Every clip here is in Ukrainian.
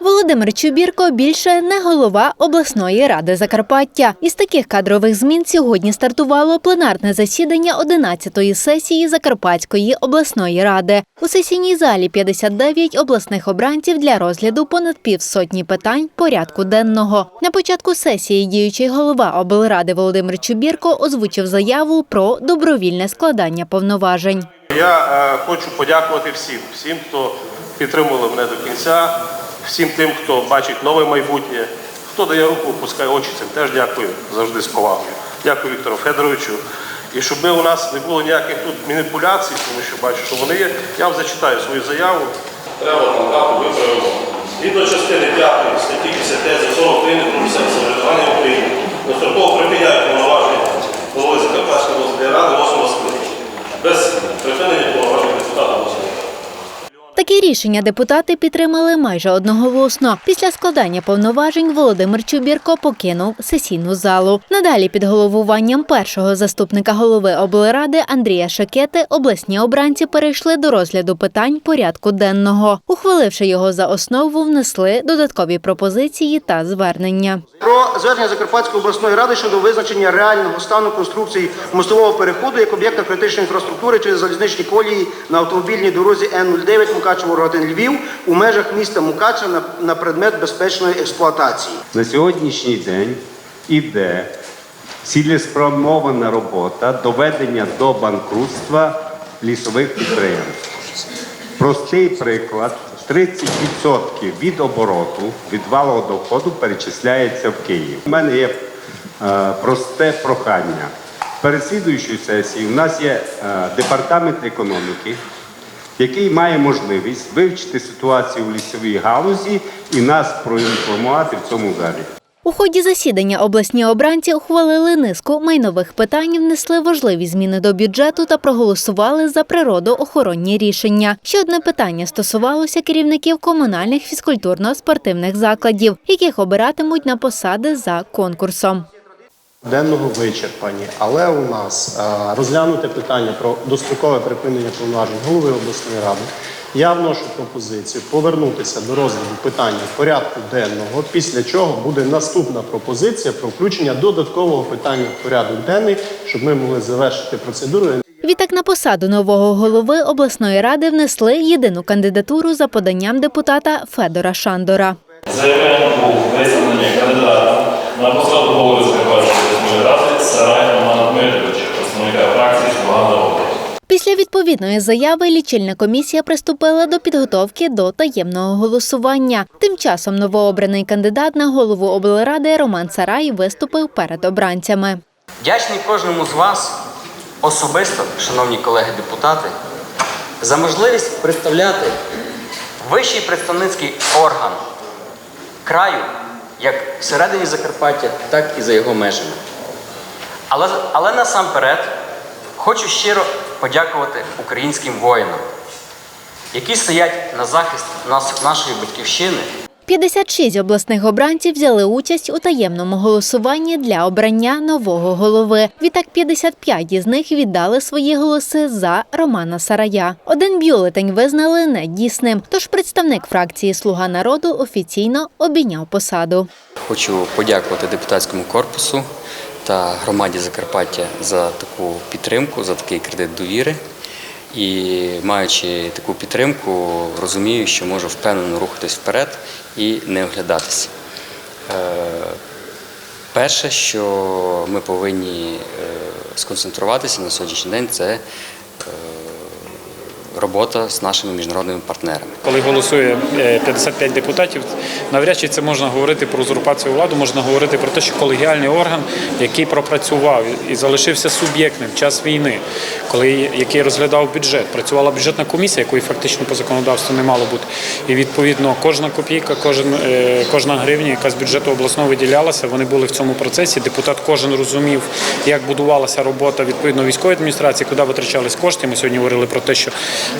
Володимир Чубірко більше не голова обласної ради Закарпаття. Із таких кадрових змін сьогодні стартувало пленарне засідання 11-ї сесії Закарпатської обласної ради. У сесійній залі 59 обласних обранців для розгляду понад півсотні питань порядку денного. На початку сесії діючий голова облради Володимир Чубірко озвучив заяву про добровільне складання повноважень. Я е, хочу подякувати всім, всім, хто підтримував мене до кінця, всім тим, хто бачить нове майбутнє, хто дає руку, опускає очі, цим теж дякую завжди з повагою. Дякую Віктору Федоровичу. І щоб у нас не було ніяких тут маніпуляцій, тому що бачу, що вони є. Я вам зачитаю свою заяву. Треба контакту виправимо. Згідно частини 5 статті 10 закону України про місцеве самоврядування в Україні. Достроково припиняє повноваження голови Закарпатської обласної ради 8 скликання. Без припинення повноважень депутата 8 Такі рішення депутати підтримали майже одноголосно. Після складання повноважень Володимир Чубірко покинув сесійну залу. Надалі під головуванням першого заступника голови облради Андрія Шакети обласні обранці перейшли до розгляду питань порядку денного. Ухваливши його за основу, внесли додаткові пропозиції та звернення. Про звернення Закарпатської обласної ради щодо визначення реального стану конструкції мостового переходу як об'єкта критичної інфраструктури через залізничні колії на автомобільній дорозі Н-09 Рогатин Львів у межах міста Мукача на, на предмет безпечної експлуатації. На сьогоднішній день іде цілеспрямована робота доведення до банкрутства лісових підприємств. Простий приклад: 30% від обороту, від валового доходу перечисляється в Київ. У мене є е, просте прохання. Перед слідуючою сесією у нас є е, департамент економіки, який має можливість вивчити ситуацію в лісовій галузі і нас проінформувати в цьому залі. У ході засідання обласні обранці ухвалили низку майнових питань, внесли важливі зміни до бюджету та проголосували за природоохоронні рішення. Ще одне питання стосувалося керівників комунальних фізкультурно-спортивних закладів, яких обиратимуть на посади за конкурсом. Денного вичерпані, але у нас е, розглянуте питання про дострокове припинення повноважень голови обласної ради. Я вношу пропозицію повернутися до розгляду питання порядку денного, після чого буде наступна пропозиція про включення додаткового питання в порядок денний, щоб ми могли завершити процедуру. Відтак на посаду нового голови обласної ради внесли єдину кандидатуру за поданням депутата Федора Шандора. Заявленням був висунення кандидата на посаду голови Сарай Романа Дмитровича, представника фракції «Слуга народу». Після відповідної заяви лічильна комісія приступила до підготовки до таємного голосування. Тим часом новообраний кандидат на голову облради Роман Сарай виступив перед обранцями. Вдячний кожному з вас особисто, шановні колеги-депутати, за можливість представляти вищий представницький орган краю як всередині Закарпаття, так і за його межами. Але, але насамперед хочу щиро подякувати українським воїнам, які стоять на захист нас, нашої батьківщини 56 обласних обранців взяли участь у таємному голосуванні для обрання нового голови. Відтак 55 із них віддали свої голоси за Романа Сарая. Один бюлетень визнали недійсним. Тож представник фракції Слуга народу офіційно обійняв посаду. Хочу подякувати депутатському корпусу та громаді Закарпаття за таку підтримку, за такий кредит довіри. І маючи таку підтримку, розумію, що можу впевнено рухатись вперед і не оглядатися. Е, Перше, що ми повинні е, сконцентруватися на сьогоднішній день, це е, робота з нашими міжнародними партнерами. Коли голосує е, 55 депутатів, навряд чи це можна говорити про узурпацію влади, можна говорити про те, що колегіальний орган, який пропрацював і залишився суб'єктним в час війни, коли який розглядав бюджет, працювала бюджетна комісія, якої фактично по законодавству не мало бути. І відповідно кожна копійка, кожен, е, кожна гривня, яка з бюджету обласного виділялася, вони були в цьому процесі. Депутат кожен розумів, як будувалася робота відповідно військової адміністрації, куди витрачались кошти. Ми сьогодні говорили про те, що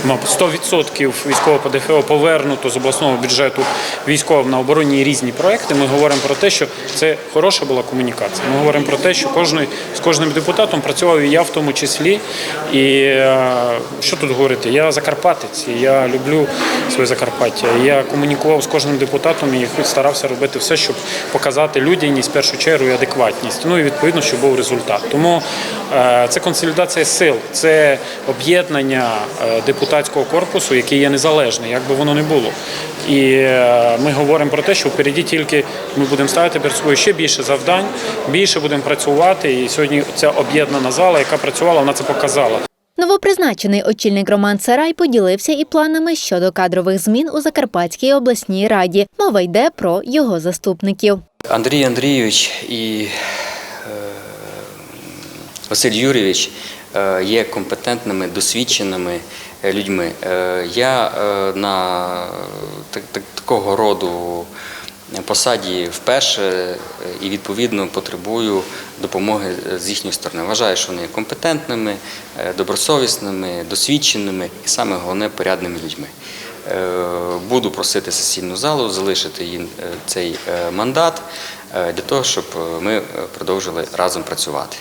100% військового ПДФО повернуто з обласного бюджету військовим на оборонні різні проекти. Ми говоримо про те, що це хороша була комунікація. Ми говоримо про те, що кожний з кожним депутатом працював і я в тому числі. І е, що тут говорити? Я закарпатець, я люблю своє Закарпаття. Я комунікував з кожним депутатом і старався робити все, щоб показати людяність в першу чергу і адекватність. Ну і відповідно, щоб був результат. Тому е, це консолідація сил, це об'єднання е, депутатського корпусу, який є незалежний, як би воно не було. І е, ми говоримо про те, що впереді тільки ми будемо ставити перед собою ще більше завдань, більше будемо працювати. І сьогодні ця об'єднана зала, яка працювала, вона це показала. Новопризначений очільник Роман Сарай поділився і планами щодо кадрових змін у Закарпатській обласній раді. Мова йде про його заступників. Андрій Андрійович і е, Василь Юрійович е, є компетентними, досвідченими людьми. Е, Я е, на так- так- такого роду посаді вперше е, і відповідно потребую допомоги з їхньої сторони. Вважаю, що вони є компетентними, е, добросовісними, досвідченими і саме головне порядними людьми. Е, Буду просити сесійну залу залишити їм е, цей е, мандат е, для того, щоб е, ми е, продовжили разом працювати.